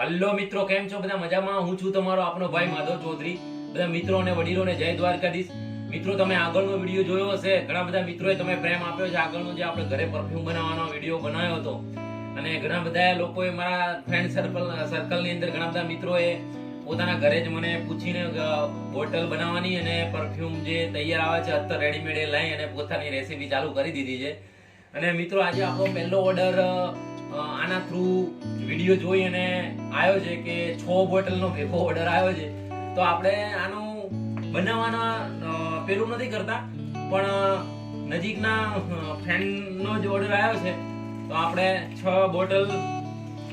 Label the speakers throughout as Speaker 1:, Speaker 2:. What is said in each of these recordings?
Speaker 1: Hello મિત્રો, કેમ છો? બધા મજામાં? હું છું તમારો આપણો ભાઈ માધવ ચૌધરી. બધા મિત્રો અને વડીલોને જય દ્વારકાધીશ. મિત્રો, તમે આગળનો વીડિયો જોયો હશે. ઘણા બધા મિત્રોએ તમે પ્રેમ આપ્યો છે આગળનો જે આપણે ઘરે પરફ્યુમ બનાવવાનો વીડિયો બનાવ્યો હતો. અને ઘણા બધા લોકોએ મારા ફ્રેન્ડ સર્કલ સર્કલની અંદર ઘણા બધા મિત્રોએ પોતાના ઘરે જ મને પૂછીને બોટલ બનાવવાની અને પરફ્યુમ જે તૈયાર આવે છે, અત્યારે રેડીમેડ લઈ અને પોતાની રેસીપી ચાલુ કરી દીધી છે. અને મિત્રો, આજે આપણો પહેલો ઓર્ડર આના થ્રુ વીડિયો જોઈ અને આવ્યો છે કે છ બોટલનો ભેખો ઓર્ડર આવ્યો છે. તો આપણે આનું બનાવવાના પેલું નથી કરતા, પણ નજીકના ફ્રેન્ડનો જ ઓર્ડર આવ્યો છે. તો આપણે છ બોટલ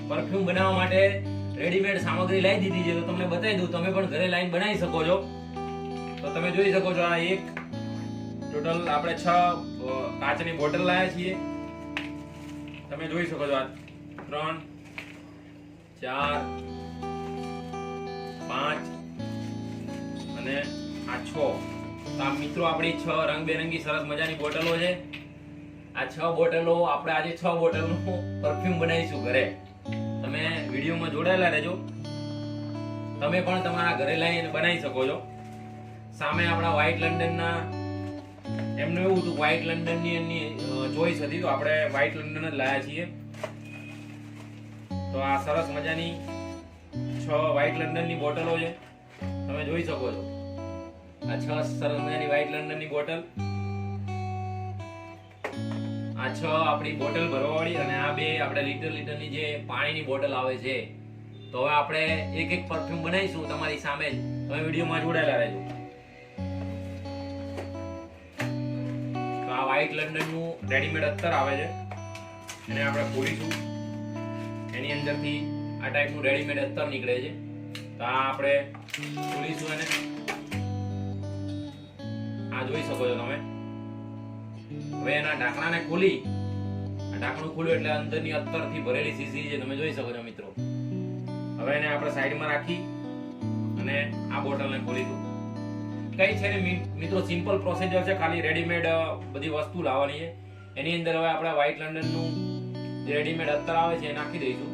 Speaker 1: પરફ્યુમ બનાવવા માટે રેડીમેડ સામગ્રી લાવી દીધી છે. તો તમને બતાવી દઉં, તમે પણ ઘરે લાઈન બનાવી શકો છો. તો તમે જોઈ શકો છો આ એક ટોટલ આપણે છ કાચની બોટલ લાવ્યા છીએ. તમે જોઈ શકો છો આ ત્રણ, ચાર, પાંચ અને આ છ. તો આ મિત્રો આપણી છ રંગબેરંગી સરસ મજાની બોટલો છે. આ છ બોટલો આપણે આજે છ બોટલનું પરફ્યુમ બનાવીશું ઘરે. તમે વિડીયોમાં જોડાયેલા રહેજો. તમે પણ તમારા ઘરે લઈને બનાવી શકો છો. સામે આપણા વ્હાઇટ લંડનના એમનું એવું હતું વ્હાઇટ લંડનની એમની ચોઈસ હતી, તો આપણે વ્હાઇટ લંડન જ લાયા છીએ. તો આ સરસ મજાની છ વ્હાઇટ લંડનની બોટલો છે. તમે જોઈ શકો છો. આ છ સરસ મજાની વ્હાઇટ લંડનની બોટલ. આ છ આપણી બોટલ ભરવાવાળી અને આ બે આપણે લીટર લીટરની જે પાણીની બોટલ આવે છે. તો હવે આપણે એક એક પરફ્યુમ બનાવીશું તમારી સામે જ. તમે વિડીયોમાં જોડાયેલા રહેજો. વ્હાઇટ લંડનનું રેડીમેડ અત્તર આવે છે. એને આપણે ખોલીશું. એની અંદરથી આ ટાઈપનું રેડીમેડ અત્તર નીકળે છે. તો આ આપણે ખોલીશું એને. આ જોઈ શકો છો તમે. હવે એના ઢાંકણાને ખોલી. ઢાંકણું ખોલ્યું એટલે અંદરની અત્તરથી ભરેલી શીશી છે. તમે જોઈ શકો છો મિત્રો. હવે એને આપણે સાઈડમાં રાખી અને આ બોટલને ખોલીશું. કઈ છે ને મિત્રો સિમ્પલ પ્રોસીજર છે, ખાલી રેડીમેડ બધી વસ્તુ લાવવાની છે. એની અંદર હવે આપણે વ્હાઇટ લંડનનું રેડીમેડ અત્તર આવે છે, એ નાખી દઈશું.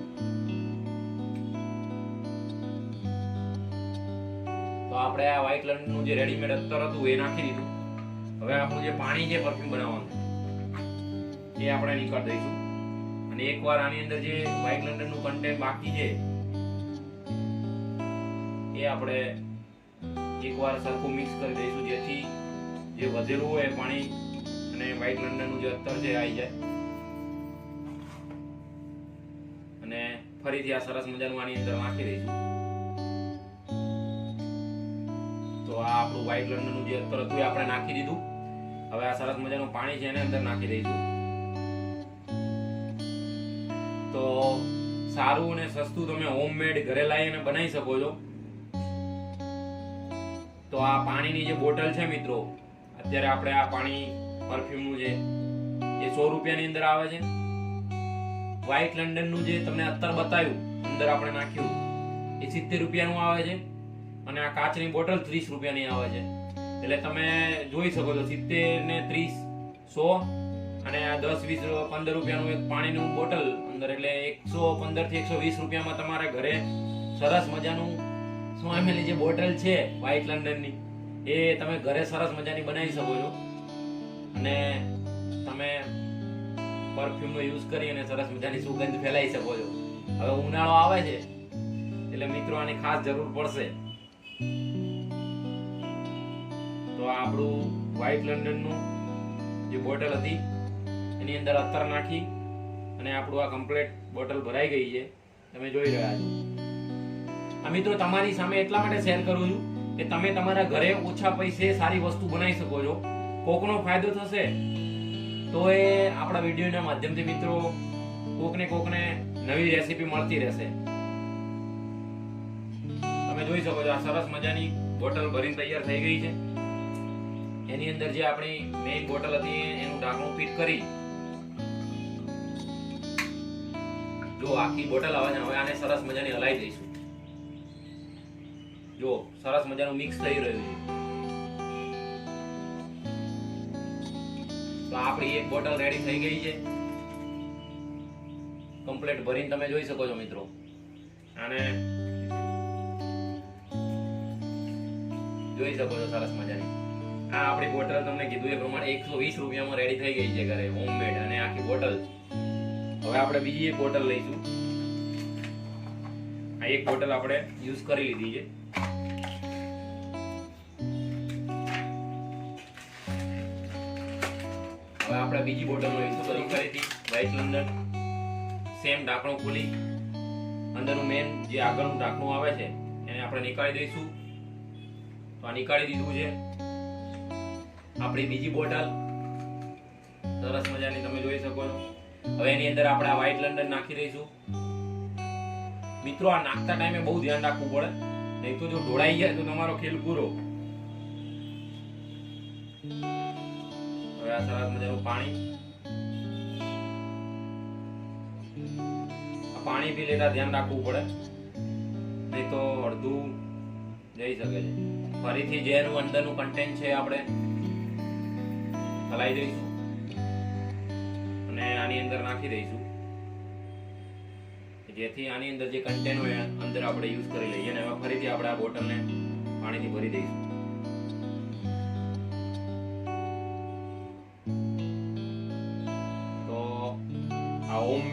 Speaker 1: તો આપણે આ વ્હાઇટ લંડનનું જે રેડીમેડ અત્તર હતું, એ નાખી દીધું. હવે આપણું જે પાણી છે પરફ્યુમ બનાવવાનું. એ આપણે નીકળી દઈશું. અને એકવાર આની અંદર જે વ્હાઇટ લંડનનું કન્ટેન્ટ બાકી છે, એ આપણે એકવાર સરખું મિક્સ કરી દઈશું, જેથી જે વધેલું હોય પાણી અને વ્હાઈટ લંડનનું જે અત્તર છે આવી જાય. અને ફરીથી આ સરસ મજાનું આની અંદર નાખી દઈશું. તો આ આપણું વ્હાઈટ લંડનનું જે અત્તર હતું એ આપણે નાખી દીધું. હવે આ સરસ મજાનું પાણી છે એને અંદર નાખી દઈશું. તો સારું અને સસ્તું તમે હોમમેડ ઘરે લાવીને બનાવી શકો છો. તો આ પાણીની જે બોટલ છે મિત્રો, અત્યારે આપણે આ પાણી પરફ્યુમનું છે એ સો રૂપિયાની અંદર આવે છે. વ્હાઇટ લંડનનું જે તમને અત્તર બતાવ્યું, અંદર આપણે નાખ્યું, એ સિત્તેર રૂપિયાનું આવે છે. અને આ કાચની બોટલ ત્રીસ રૂપિયાની આવે છે. એટલે તમે જોઈ શકો છો, સિત્તેર ને ત્રીસ સો, અને આ દસ, વીસ, પંદર રૂપિયાનું એક પાણીનું બોટલ અંદર, એટલે એકસો પંદરથી એકસો વીસ રૂપિયામાં તમારે ઘરે સરસ મજાનું સો ml જે બોટલ છે વ્હાઇટ લંડનની, એ તમે ઘરે સરસ મજાની બનાવી શકો છો. અને તમે પરફ્યુમનો યુઝ કરી અને સરસ મજાની સુગંધ ફેલાવી શકો છો. હવે ઉનાળો આવે છે, એટલે મિત્રો આની ખાસ જરૂર પડશે. તો આપણું વ્હાઇટ લંડનનું જે બોટલ હતી, એની અંદર અત્તર નાખી અને આપણું આ કમ્પ્લેટ બોટલ ભરાઈ ગઈ છે. તમે જોઈ રહ્યા છો. મિત્રો, તમારી સામે એટલા માટે શેર કરું છું કે તમે તમારા ઘરે ઓછા પૈસે સારી વસ્તુ બનાવી શકો છો. કોકનો ફાયદો થશે તો એ આપણા વિડીયોના માધ્યમથી મિત્રો, કોકને કોકને નવી રેસીપી મળતી રહેશે. તમે જોઈ શકો છો, આ સરસ મજાની બોટલ ભરીને તૈયાર થઈ ગઈ છે. એની અંદર જે આપણી મેઇન બોટલ હતી, એનું ઢાંકણું ફિટ કરી જો આખી બોટલ આવે છે હવે આને સરસ મજાની હલાવી દઈશું. જો સરસ મજાનું મિક્સ થઈ રહ્યું છે. તો આપણી એક બોટલ રેડી થઈ ગઈ છે. કમ્પ્લીટ ભરીને તમે જોઈ શકો છો મિત્રો. અને જોઈ શકો છો સરસ મજાની. આ આપણી બોટલ તમને કીધું એ પ્રમાણે એકસો વીસ રૂપિયામાં રેડી થઈ ગઈ છે ઘરે હોમમેડ અને આખી બોટલ હવે આપણે બીજી એક બોટલ લઈશું. આ એક બોટલ આપણે યુઝ કરી લીધી છે. આપણે બીજી બોટલ લઈશું બધી ફરીથી વ્હાઈટ લંડન સેમ ઢાંકણું ખોલી. અંદરનું મેન જે આગળનું ઢાંકણું આવે છે, એને આપણે નીકાળી દઈશું. તો આ નીકાળી દીધું છે. આપણી બીજી બોટલ સરસ મજાની તમે જોઈ શકો છો. હવે એની અંદર આપણે આ વ્હાઈટ લંડન નાખી દઈશું. મિત્રો, આ નાખતા ટાઈમે બહુ ધ્યાન રાખવું પડે. નહીં તો જો ઢોળાઈ જાય તો તમારો ખેલ પૂરો. હવે આ સરસ મજાનું પાણી. પાણી પી લેતા ધ્યાન રાખવું પડે. નહીં તો અડધું જઈ શકે છે. ફરીથી જેનું અંદરનું કન્ટેન્ટ છે આપણે. હલાવી દઈશું. અને આની અંદર નાખી દઈશું. જેથી આની અંદર જે કન્ટેન્ટ હોય અંદર આપણે યુઝ કરી લઈએ અને હવે ફરીથી આપણે આ બોટલને પાણીથી ભરી દઈશું.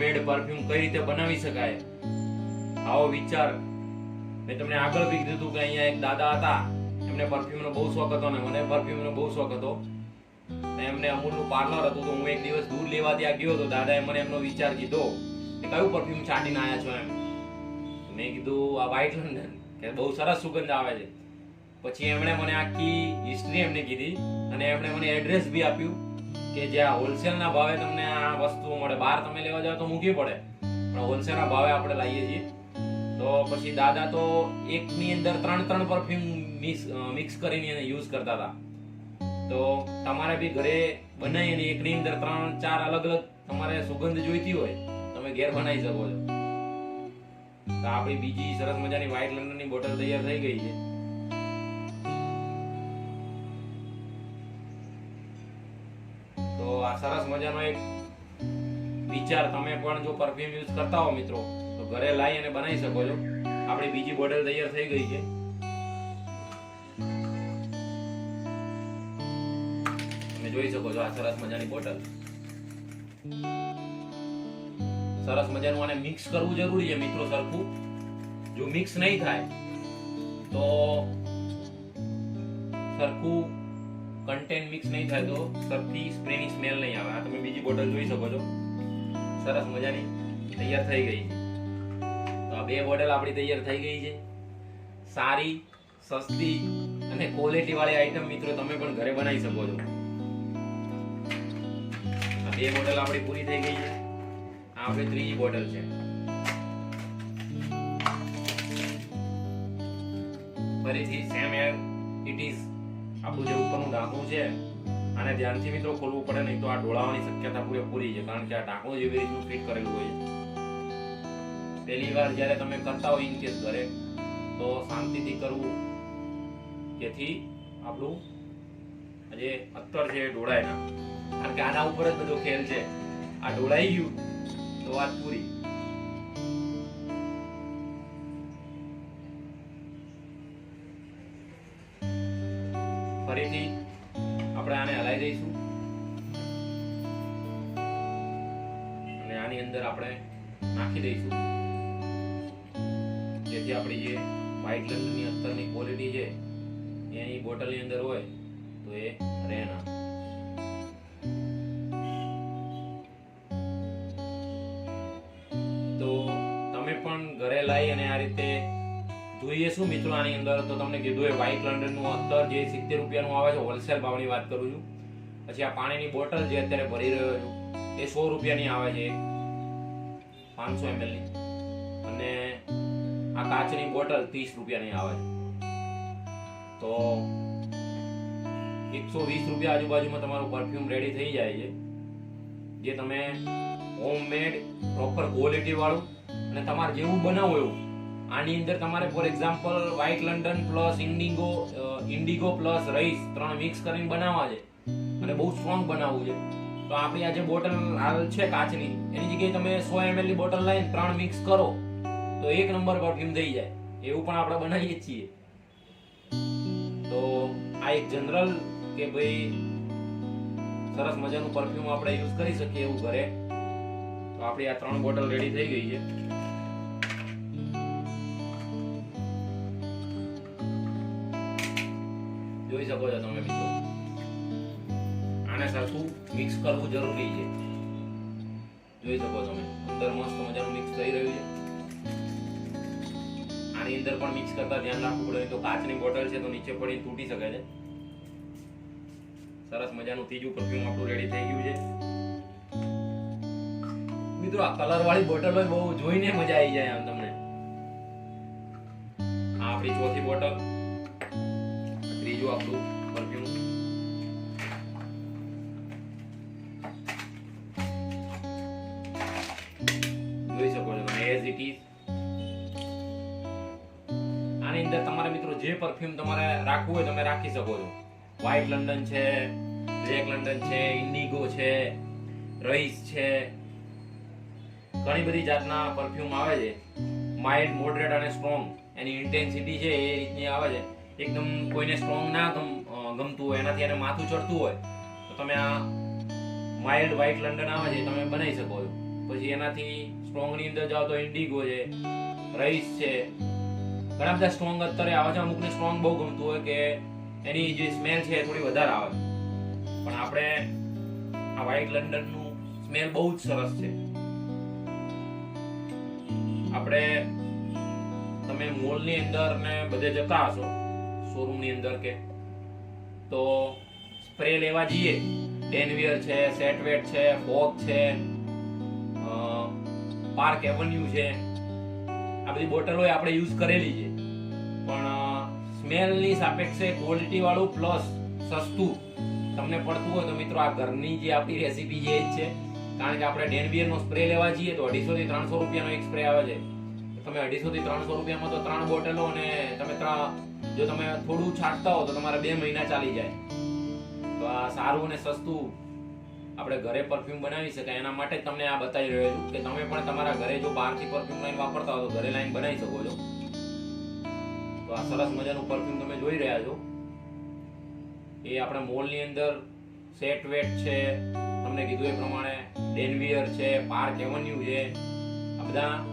Speaker 1: હોમમેડ પરફ્યુમ કઈ રીતે બનાવી શકાય? આવો વિચાર. મેં તમને આગળ બી કીધું હતું કે અહીંયા એક દાદા હતા. એમને પરફ્યુમનો બહુ શોખ હતો ને મને પરફ્યુમનો બહુ શોખ હતો. એમને અમૂલનું પાર્લર હતું તો હું એક દિવસ દૂર લેવા ત્યાં ગયો હતો દાદાએ મને એમનો વિચાર કીધો કે કયું પરફ્યુમ છાંટીને આવ્યા છો એમ. મેં કીધું, આ વ્હાઈટ લંડન. કે બહુ સરસ સુગંધ આવે છે. પછી એમણે મને આખી હિસ્ટ્રી એમને કીધી અને એમણે મને એડ્રેસ બી આપ્યું. કે જ્યાં હોલસેલના ભાવે તમને આ વસ્તુઓ મળે. બહાર તમે લેવા જાવ તો મૂકી પડે. પણ હોલસેલના ભાવે આપણે લાવીએ છીએ. તો પછી દાદા તો એકની અંદર ત્રણ ત્રણ પરફ્યુમ મિક્સ મિક્સ કરીને યુઝ કરતા હતા. તો તમારે બી ઘરે બનાવીને એકની અંદર ત્રણ ચાર અલગ અલગ તમારે સુગંધ જોઈતી હોય, તમે ઘેર બનાવી શકો છો. તો આપણી બીજી સરસ મજાની વ્હાઈટ લંડનની બોટલ તૈયાર થઈ ગઈ છે. સરસ મજાનો એક વિચાર તમે પણ જો પરફ્યુમ યુઝ કરતા હો મિત્રો, તો ઘરે લાવી અને બનાવી શકો છો. આપણી બીજી બોટલ તૈયાર થઈ ગઈ છે. તમે જોઈ શકો છો આ સરસ મજાની બોટલ. સરસ મજાનું આને મિક્સ કરવું જરૂરી છે મિત્રો સરખું. જો મિક્સ નહીં થાય, તો સરખું કન્ટેન્ટ મિક્સ નહીં થાય તો સરખી સ્પ્રેની સ્મેલ નહીં આવે. આ તમે બીજી બોટલ જોઈ શકો છો. સરસ મજાની તૈયાર થઈ ગઈ તો આ બે બોટલ આપણી તૈયાર થઈ ગઈ છે. સારી, સસ્તી અને ક્વોલિટી વાળી આઈટમ મિત્રો તમે પણ ઘરે બનાવી શકો છો. આ બે બોટલ આપણી પૂરી થઈ ગઈ છે. આ આપણી ત્રીજી બોટલ છે. ઢાંકણું છે આને ધ્યાનથી મિત્રો ખોલવું પડે, નહીં તો આ ડોળાવાની શક્યતા પૂરેપૂરી છે, કારણ કે આ ઢાંકણું જેવી રીતનું ફિટ કરેલું હોય છે. પહેલી વાર જ્યારે તમે કરતા હોય ઇનકેસ ઘરે, તો શાંતિથી કરવું. જેથી આપણું જે અત્તર છે એ ઢોળાય ના કારણ કે આના ઉપર જ બધો ખેલ છે. આ ઢોળાઈ ગયું, તો વાત પૂરી. નાખી દઈશું. જેથી આપણી જે વ્હાઇટ લંડનની અત્તરની ક્વોલિટી છે, એ અહીં બોટલની અંદર હોય, તો એ રહે ના. તો તમે પણ ઘરે લાવી અને આ રીતે જોઈએ શું મિત્રો આની અંદર? તો તમને કીધું એ વ્હાઇટ લંડનનું અત્તર જે સિત્તેર રૂપિયાનું આવે છે હોલસેલ ભાવની વાત કરું છું. પછી આ પાણીની બોટલ જે અત્યારે ભરી રહ્યો છું, એ સો રૂપિયાની આવે છે. પાંચસો એમએલની અને આ કાચની બોટલ ત્રીસ રૂપિયાની આવે છે. તો એકસો વીસ રૂપિયા આજુબાજુમાં તમારું પરફ્યુમ રેડી થઈ જાય છે. જે તમે હોમમેડ પ્રોપર ક્વોલિટી વાળું અને તમારે જેવું બનાવવું એવું, આની અંદર તમારે for example white London plus indigo indigo plus Raees ત્રણ મિક્સ કરીને બનાવવા છે. અને બહુ સ્ટ્રોંગ બનાવવું છે. તો આપણી આ જે બોટલ હાલ છે કાચની, એની જગ્યાએ તમે સો એમએલની બોટલ લઈને ત્રણ મિક્સ કરો, તો એક નંબર પરફ્યુમ થઈ જાય. એવું પણ આપણે બનાવીએ છીએ. તો આ એક જનરલ કે ભાઈ સરસ મજાનું પરફ્યુમ આપણે યુઝ કરી શકીએ એવું ઘરે. તો આપણી આ ત્રણ બોટલ રેડી થઈ ગઈ છે. જોઈ શકો છો તમે મિત્રો. આને સરખું મિક્સ કરવું જરૂરી છે. જોઈ શકો તમે, અંદર મસ્ત મજાનું મિક્સ થઈ રહ્યું છે. આની અંદર પણ મિક્સ કરતા ધ્યાન રાખવું પડે તો કાચની બોટલ છે તો નીચે પડી તૂટી શકે છે. સરસ મજાનું ત્રીજું પરફ્યુમ આપણું રેડી થઈ ગયું છે. મિત્રો, આ કલર વાળી બોટલ હોય, બહુ જોઈને મજા આવી જાય આમ તમને. આ આપણી ચોથી બોટલ ત્રીજું આપણું. આની અંદર તમારા મિત્રો જે પરફ્યુમ તમારે રાખવું હોય તમે રાખી શકો છો. વ્હાઇટ લંડન છે બ્લેક લંડન છે ઇન્ડિગો છે રઈસ છે. ઘણી બધી જાતના પરફ્યુમ આવે છે. માઇલ્ડ મોડરેટ અને સ્ટ્રોંગ એની ઇન્ટેન્સિટી છે એ રીતની આવે છે. એકદમ કોઈને સ્ટ્રોંગ ના ગમતું હોય, એનાથી એને માથું ચડતું હોય, તો તમે આ માઇલ્ડ વ્હાઇટ લંડન આવે છે તમે બનાવી શકો છો. પછી એનાથી સ્ટ્રોંગની અંદર જાઓ તો ઇન્ડિગો છે રઈસ છે ઘણા બધા સ્ટ્રોંગ અત્યારે આવે છે. અમુકને સ્ટ્રોંગ બહુ ગમતું હોય કે એની જે સ્મેલ છે થોડી વધારે આવે. પણ આપણે આ વ્હાઇટ લંડનનું સ્મેલ બહુ જ સરસ છે. આપણે તમે મોલની અંદર ને બધે જતા હશો શોરૂમની અંદર કે, તો સ્પ્રે લેવા જઈએ. ડેનવિયર છે સેટવેટ છે ફોક છે પાર્ક એવન્યુ છે. આ બધી બોટલો આપણે યુઝ કરેલી છે. પણ સ્મેલની સાપેક્ષે ક્વોલિટી વાળું પ્લસ સસ્તું તમને પડતું હોય તો મિત્રો આ ઘરની જે આપણી રેસીપી જ છે. કારણ કે આપણે ડેનબિયરનો સ્પ્રે લેવા જઈએ તો અઢીસો થી ત્રણસો રૂપિયાનો એક સ્પ્રે આવે છે. તમે અઢીસો થી ત્રણસો રૂપિયામાં તો ત્રણ બોટલો અને તમે ત્રણ, જો તમે થોડું છાંટતા હો તો તમારે બે મહિના ચાલી જાય. તો આ સારું અને સસ્તું આપણે ઘરે પરફ્યુમ બનાવી શકાય. એના માટે તમને આ બતાવી રહ્યો છું કે તમે પણ તમારા ઘરે જો બહારથી પરફ્યુમ લાઈન વાપરતા હો તો ઘરે લાઈન બનાવી શકો છો. તો આ સરસ મજાનું પરફ્યુમ તમે જોઈ રહ્યા છો. એ આપણે મોલની અંદર સેટ વેટ છે. તમને કીધું એ પ્રમાણે ડેનવિયર છે પાર્ક એવન્યુ છે. આ બધા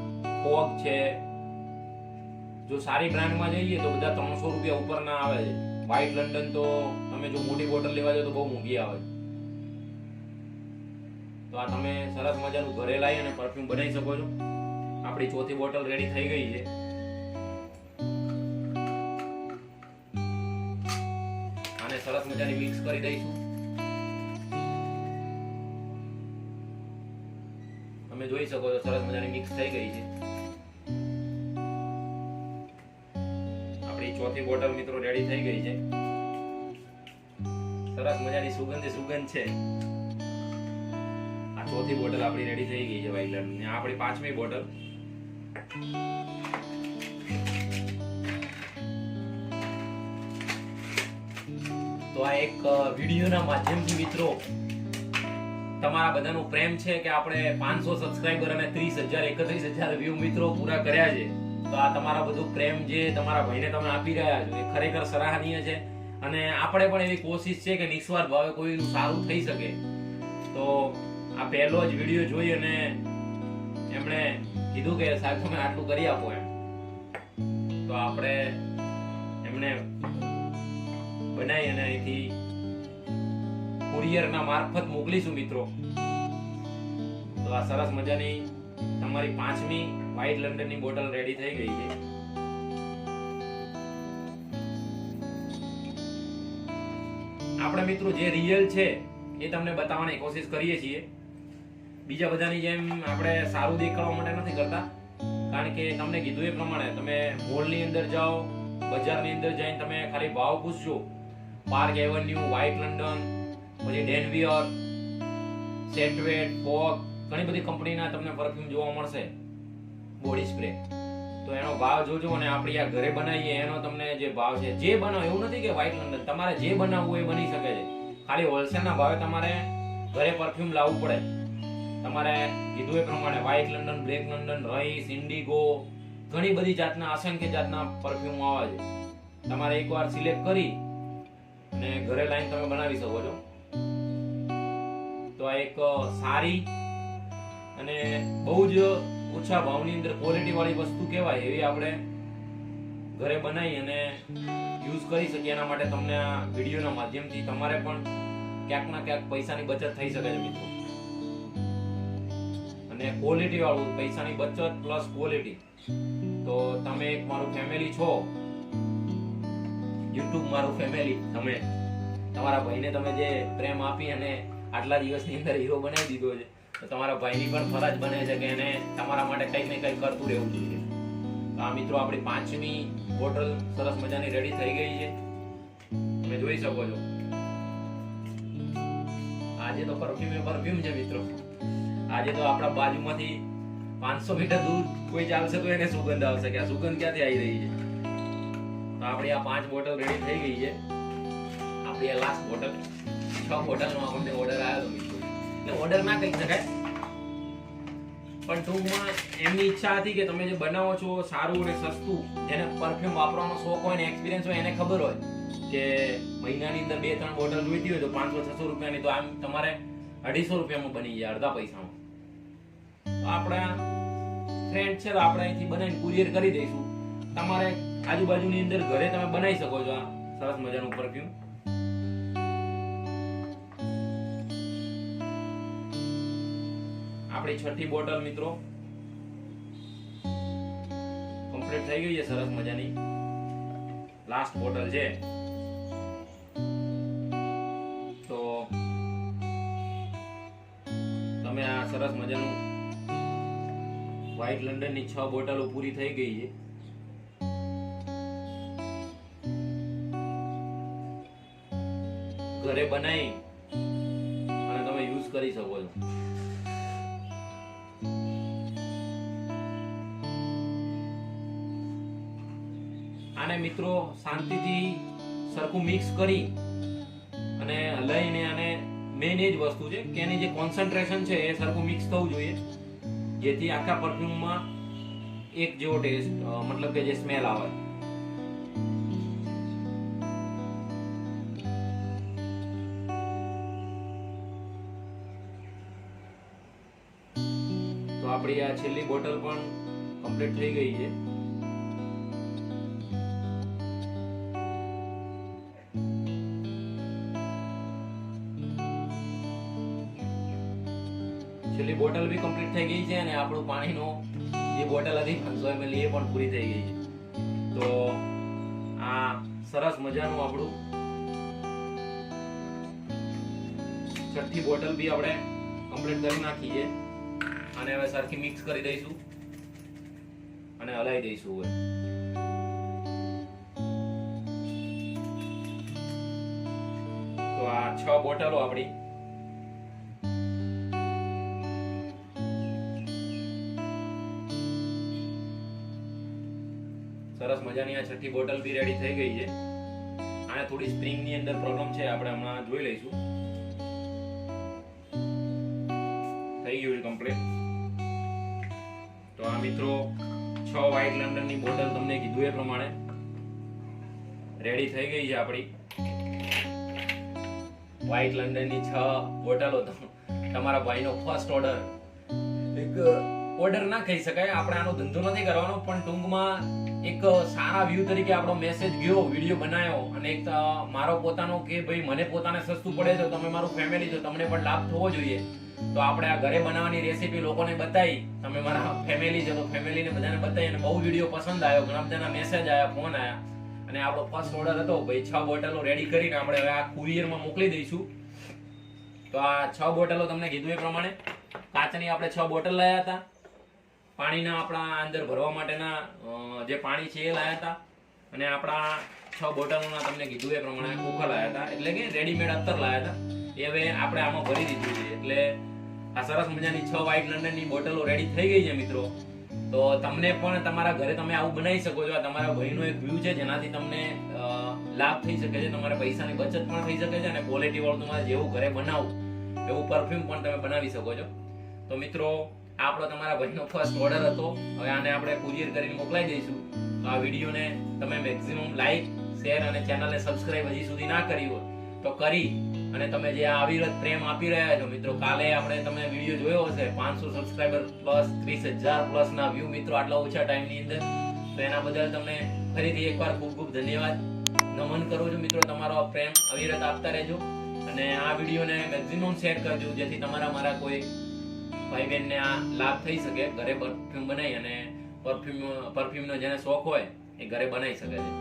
Speaker 1: ફોગ છે. જો સારી બ્રાન્ડમાં જઈએ તો બધા ત્રણસો રૂપિયા ઉપરના આવે છે. વ્હાઇટ લંડન તો તમે જો મોટી બોટલ લેવા જાઓ તો બહુ મોંઘી આવે. તો આ તમે સરસ મજાનું ઘરે લાવી અને પરફ્યુમ બનાવી શકો છો. આપણી ચોથી બોટલ રેડી થઈ ગઈ છે. સરસ મજાની મિક્સ કરી દઈશું. તમે જોઈ શકો છો સરસ મજાની મિક્સ થઈ ગઈ છે. આપણી ચોથી બોટલ મિત્રો રેડી થઈ ગઈ છે. સરસ મજાની સુગંધી સુગંધ છે. આ ચોથી બોટલ આપણી રેડી થઈ ગઈ છે વાઇલર ને આપણી પાંચમી બોટલ. તો આ એક વિડીયોના માધ્યમથી મિત્રો, તમારા બધાનો પ્રેમ છે કે આપણે પાંચસો સબસ્ક્રાઇબર અને ત્રીસ હજાર, એકત્રીસ હજાર વ્યૂ મિત્રો પૂરા કર્યા છે. તો આ તમારા બધું પ્રેમ જે તમારા ભાઈને તમે આપી રહ્યા છો, એ ખરેખર સરાહનીય છે. અને આપણે પણ એવી કોશિશ છે કે નિસ્વાર્થ ભાવે કોઈનું સારું થઈ શકે. તો આ પહેલો જ વીડિયો જોઈ અને એમણે કીધું કે સાહેબ, તમે આટલું કરી આપો એમ. તો આપણે એમને બનાવી અને અહીંથી કુરિયરના મારફત મોકલીશું મિત્રો. તો આ સરસ મજાની તમારી પાંચમી વ્હાઇટ લંડનની બોટલ રેડી થઈ ગઈ છે. આપણે મિત્રો જે રિયલ છે એ તમને બતાવવાની કોશિશ કરીએ છીએ. બીજા બધાની જેમ આપણે સારું દેખાડવા માટે નથી કરતા. કારણ કે તમને કીધું એ પ્રમાણે તમે મોલની અંદર જાઓ, બજારની અંદર જઈને તમે ખાલી ભાવ પૂછજો પાર્ક એવન્યુ વ્હાઇટ લંડન પછી ડેનવિયર સેટવેટ ફોગ ઘણી બધી કંપનીના તમને પરફ્યુમ જોવા મળશે. બોડી સ્પ્રે તો એનો ભાવ જોજો અને આપણે આ ઘરે બનાવીએ, એનો તમને જે ભાવ છે, જે બનાવો, એવું નથી કે વ્હાઇટ લંડન તમારે જે બનાવવું એ બની શકે છે. ખાલી હોલસેલના ભાવે તમારે ઘરે પરફ્યુમ લાવવું પડે. તમારે કીધું એ પ્રમાણે white London black London Raees indigo ઘણી બધી જાતના, અસંખ્ય જાતના પરફ્યુમ આવે છે. તમારે એકવાર સિલેક્ટ કરી અને ઘરે લાઈન તમે બનાવી શકો છો. તો આ એક સારી અને બહુ જ ઓછા ભાવની અંદર ક્વોલિટી વાળી વસ્તુ કહેવાય એવી આપણે ઘરે બનાવી અને યુઝ કરી શકીએ. એના માટે તમને આ વિડીયોના માધ્યમથી તમારે પણ ક્યાંક ના ક્યાંક પૈસાની બચત થઈ શકે છે મિત્રો. અને ક્વોલિટી વાળું, પૈસાની બચત પ્લસ ક્વોલિટી તો તમે એક મારું ફેમિલી છો યુટ્યુબ મારું ફેમિલી તમે તમારા ભાઈને તમે જે પ્રેમ આપી અને આટલા દિવસની અંદર હીરો બનાવી દીધો છે, તો તમારા ભાઈની પણ ફરજ બને છે કે એને તમારા માટે કંઈક ને કંઈક કરતું રહેવું જોઈએ. તો આ મિત્રો આપણી પાંચમી બોટલ સરસ મજાની રેડી થઈ ગઈ છે. તમે જોઈ શકો છો. આજે તો પરફ્યુમ પરફ્યુમ છે મિત્રો. આજે તો આપણા બાજુમાંથી પાંચસો મીટર દૂર કોઈ ચાલશે તો એને સુગંધ આવશે કે આ સુગંધ ક્યાંથી આવી રહી છે? તો આપણી આ પાંચ બોટલ રેડી થઈ ગઈ છે. આપણી આ લાસ્ટ બોટલ, છ બોટલનો આપણને ઓર્ડર આવ્યો હતો એટલે ઓર્ડર ના કહી શકાય. પણ ટૂંકમાં એમની ઈચ્છા હતી કે તમે જે બનાવો છો સારું અને સસ્તું, જેને પરફ્યુમ વાપરવાનો શોખ હોય ને એક્સપિરિયન્સ હોય એને ખબર હોય કે મહિનાની અંદર બે, ત્રણ બોટલ જોઈતી હોય તો પાંચસો, છસો રૂપિયાની તો આમ તમારે અઢીસો રૂપિયામાં બની જાય અડધા પૈસામાં. આપણા ફ્રેન્ડ છે તો આપણે અહીંથી બનાવીને કુરિયર કરી દઈશું. તમારે આજુબાજુની અંદર ઘરે તમે બનાવી શકો છો આ. સરસ મજાનું પરફ્યુમ આપણી છઠ્ઠી બોટલ મિત્રો. કમ્પ્લીટ થઈ ગઈ છે સરસ મજાની. લાસ્ટ બોટલ છે. તો તમે આ સરસ મજાનું વ્હાઇટ લંડનની છ બોટલો પૂરી થઈ ગઈ છે. ઘરે બનાવી અને તમે યુઝ કરી શકો છો. આને મિત્રો શાંતિથી સરખું મિક્સ કરી અને લઈને અને મેઇન એ જ વસ્તુ છે કે એની જે કોન્સન્ટ્રેશન છે એ સરખું મિક્સ થવું જોઈએ. જેથી આખા પરફ્યુમમાં એક જેવો ટેસ્ટ મતલબ કે જે સ્મેલ આવે. આપણી આ છેલ્લી બોટલ પણ કમ્પ્લીટ થઈ ગઈ છે. છેલ્લી બોટલ બી કમ્પ્લીટ થઈ ગઈ છે અને આપણું પાણીનો જે બોટલ હતી પાંચસો એમએલ એ પણ પૂરી થઈ ગઈ છે. તો આ સરસ મજાનું આપણું છઠ્ઠી બોટલ બી આપણે કમ્પ્લીટ કરી નાખી છે. અને હવે સરખી મિક્સ કરી દઈશું. અને હલાવી દઈશું હવે. તો આ છ બોટલો આપણી. સરસ મજાની આ છઠ્ઠી બોટલ બી રેડી થઈ ગઈ છે. આને થોડી સ્પ્રિંગની અંદર પ્રોબ્લેમ છે, આપણે હમણાં જોઈ લઈશું. થઈ ગયું છે કમ્પ્લીટ મિત્રો, છ વ્હાઈટ લંડનની બોટલ તમને કીધું એ પ્રમાણે. રેડી થઈ ગઈ છે આપણી. વ્હાઈટ લંડનની છ બોટલો તમારા ભાઈનો ફર્સ્ટ ઓર્ડર એક ઓર્ડર ના કહી શકાય, આપણે આનો ધંધો નથી કરવાનો, પણ ટૂંકમાં એક સારા વ્યૂ તરીકે આપણો મેસેજ ગયો વીડિયો બનાવ્યો, અને એક મારો પોતાનો કે ભાઈ મને પોતાને સસ્તું પડે તો તમે મારું ફેમિલી છો, તમને પણ લાભ થવો જોઈએ. તો આપણે આ ઘરે બનાવવાની રેસીપી લોકોને બતાવી. તમે મારા ફેમિલી છે તો ફેમિલીને બધાને બતાવી અને બહુ વીડિયો પસંદ આવ્યો. ઘણા બધાના મેસેજ આવ્યા ફોન આવ્યા. અને આપણો ફર્સ્ટ ઓર્ડર હતો. ભાઈ, છ બોટલો રેડી કરીને આપણે હવે આ કુરિયરમાં મોકલી દઈશું. તો આ છ બોટલો તમને કીધું એ પ્રમાણે. કાચની આપણે છ બોટલ લાયા હતા. પાણીના આપણા અંદર ભરવા માટેના જે પાણી છે એ લાયા હતા. અને આપણા છ બોટલોના તમને કીધું એ પ્રમાણે કુકર લાયા હતા. એટલે કે રેડીમેડ અત્તર લાયા હતા. એ હવે આપણે આમાં ભરી દીધું છે. એટલે આ સરસ મજાની છ વ્હાઇટ લંડનની બોટલો રેડી થઈ ગઈ છે મિત્રો. તો તમને પણ તમારા ઘરે તમે આવું બનાવી શકો છો. તમારા ભાઈનો એક વ્યૂ છે જેનાથી તમને લાભ થઈ શકે છે. તમારા પૈસાની બચત પણ થઈ શકે છે અને ક્વોલિટી વાળું તમારે જેવું ઘરે બનાવવું, એવું પરફ્યુમ પણ તમે બનાવી શકો છો. તો મિત્રો, આપણો તમારા ભાઈનો ફર્સ્ટ ઓર્ડર હતો. હવે આને આપણે કુરિયર કરીને મોકલાઈ દઈશું. તો આ વિડીયોને તમે મેક્સિમમ લાઈક શેર અને ચેનલને સબસ્ક્રાઇબ હજી સુધી ના કરી હોય તો કરી. અને તમે જે આ અવિરત પ્રેમ આપી રહ્યા છો, મિત્રો, કાલે આપણે તમે વીડિયો જોયો હશે, પાંચસો સબસ્ક્રાઈબર પ્લસ ત્રીસ હજાર પ્લસ ના વ્યૂ મિત્રો, આટલા ઓછા ટાઈમની અંદર. તો એના બદલ તમને ફરીથી એકવાર ખૂબ ખૂબ ધન્યવાદ. નમન કરું છું, મિત્રો, તમારો પ્રેમ અવિરત આપતા રહેજો. અને આ વિડીયોને મેક્સિમમ શેર કરજો, જેથી તમારા મારા કોઈ ભાઈ બહેનને આ લાભ થઈ શકે, ઘરે પરફ્યુમ બનાવી અને પરફ્યુમ પરફ્યુમનો જેને શોખ હોય, એ ઘરે બનાવી શકે છે.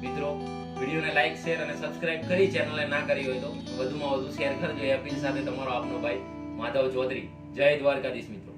Speaker 1: મિત્રો વિડીયોને લાઈક શેર અને સબસ્ક્રાઇબ કરી ચેનલને ના કરી હોય તો વધુમાં વધુ શેર કરજો. એ અપીલ સાથે તમારો આપનો ભાઈ માધવ ચૌધરી. જય દ્વારકાધીશ મિત્રો.